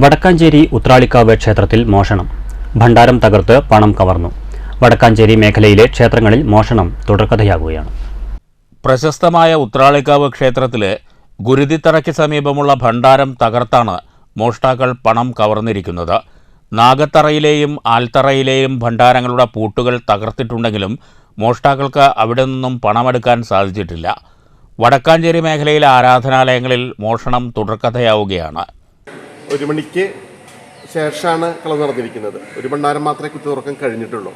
വടക്കാഞ്ചേരി ഉത്രാളിക്കാവ് ക്ഷേത്രത്തിൽ മോഷണം. ഭണ്ഡാരം തകർത്ത് പണം കവർന്നു. വടക്കാഞ്ചേരി മേഖലയിലെ ക്ഷേത്രങ്ങളിൽ മോഷണം തുടർക്കഥയാകുകയാണ്. പ്രശസ്തമായ ഉത്രാളിക്കാവ് ക്ഷേത്രത്തിലെ ഗുരുതിത്തറയ്ക്ക് സമീപമുള്ള ഭണ്ഡാരം തകർത്താണ് മോഷ്ടാക്കൾ പണം കവർന്നിരിക്കുന്നത്. നാഗത്തറയിലെയും ആൽത്തറയിലെയും ഭണ്ഡാരങ്ങളുടെ പൂട്ടുകൾ തകർത്തിട്ടുണ്ടെങ്കിലും മോഷ്ടാക്കൾക്ക് അവിടെ നിന്നും പണമെടുക്കാൻ സാധിച്ചിട്ടില്ല. വടക്കാഞ്ചേരി മേഖലയിലെ ആരാധനാലയങ്ങളിൽ മോഷണം തുടർക്കഥയാവുകയാണ്. ഒരു മണിക്ക് ശേഷമാണ് കളവ് നടന്നിരിക്കുന്നത്. ഒരു ഭണ്ഡാരം മാത്രമേ കുത്തി തുറക്കാൻ കഴിഞ്ഞിട്ടുള്ളൂ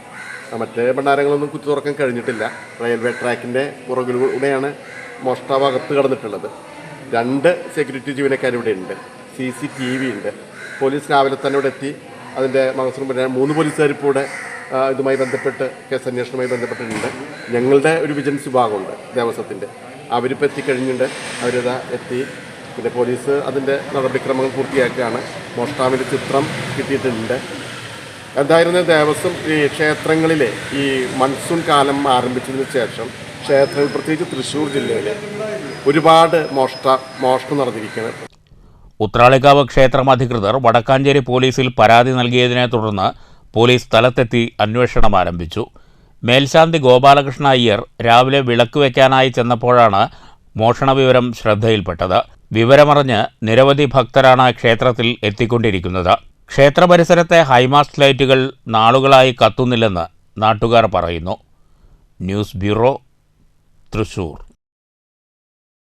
മറ്റേ ഭണ്ഡാരങ്ങളൊന്നും കുത്തി തുറക്കാൻ കഴിഞ്ഞിട്ടില്ല. റെയിൽവേ ട്രാക്കിന്റെ പുറകിലൂടെയാണ് മോഷ്ടാവകത്ത് കടന്നിട്ടുള്ളത്. രണ്ട് സെക്യൂരിറ്റി ജീവനക്കാർ ഇവിടെ ഉണ്ട്. സി സി ടി വി ഉണ്ട്. പോലീസ് രാവിലെ തന്നെ ഇവിടെ എത്തി. അതിന്റെ പറയാൻ മൂന്ന് പോലീസുകാർ ഇപ്പോൾ ഇവിടെ ഇതുമായി ബന്ധപ്പെട്ട് കേസ് അന്വേഷണവുമായി ബന്ധപ്പെട്ടിട്ടുണ്ട്. ഞങ്ങളുടെ ഒരു വിജിലൻസ് വിഭാഗമുണ്ട് ദേവസ്വത്തിന്റെ അവരിപ്പോൾ എത്തിക്കഴിഞ്ഞിട്ടുണ്ട്. അവരിതാ എത്തി. പിന്നെ പോലീസ് അതിന്റെ നടപടിക്രമങ്ങൾ പൂർത്തിയാക്കുകയാണ്. മോഷ്ടാവിന്റെ ചിത്രം കിട്ടിയിട്ടുണ്ട്. എന്തായിരുന്നു ദേവസ്വം ഈ ക്ഷേത്രങ്ങളിലെ ഈ മൺസൂൺ കാലം ആരംഭിച്ചതിന് ശേഷം ക്ഷേത്രങ്ങൾ പ്രത്യേകിച്ച് തൃശ്ശൂർ ജില്ലയിൽ ഒരുപാട് മോഷ്ട മോഷണം നടന്നിരിക്കുന്നത് ഉത്രാളിക്കാവ് ക്ഷേത്രം അധികൃതർ വടക്കാഞ്ചേരി പോലീസിൽ പരാതി നൽകിയതിനെ തുടർന്ന് പോലീസ് സ്ഥലത്തെത്തി അന്വേഷണം ആരംഭിച്ചു. മേൽശാന്തി ഗോപാലകൃഷ്ണ അയ്യർ രാവിലെ വിളക്ക് വയ്ക്കാനായി ചെന്നപ്പോഴാണ് മോഷണ വിവരം ശ്രദ്ധയിൽപ്പെട്ടത്. വിവരമറിഞ്ഞ് നിരവധി ഭക്തരാണ് ക്ഷേത്രത്തിൽ എത്തിക്കൊണ്ടിരിക്കുന്നത്. ക്ഷേത്ര പരിസരത്തെ ഹൈമാസ്റ്റ് ലൈറ്റുകൾ നാളുകളായി കത്തുന്നില്ലെന്ന് നാട്ടുകാർ പറയുന്നു. News bureau Thrissur.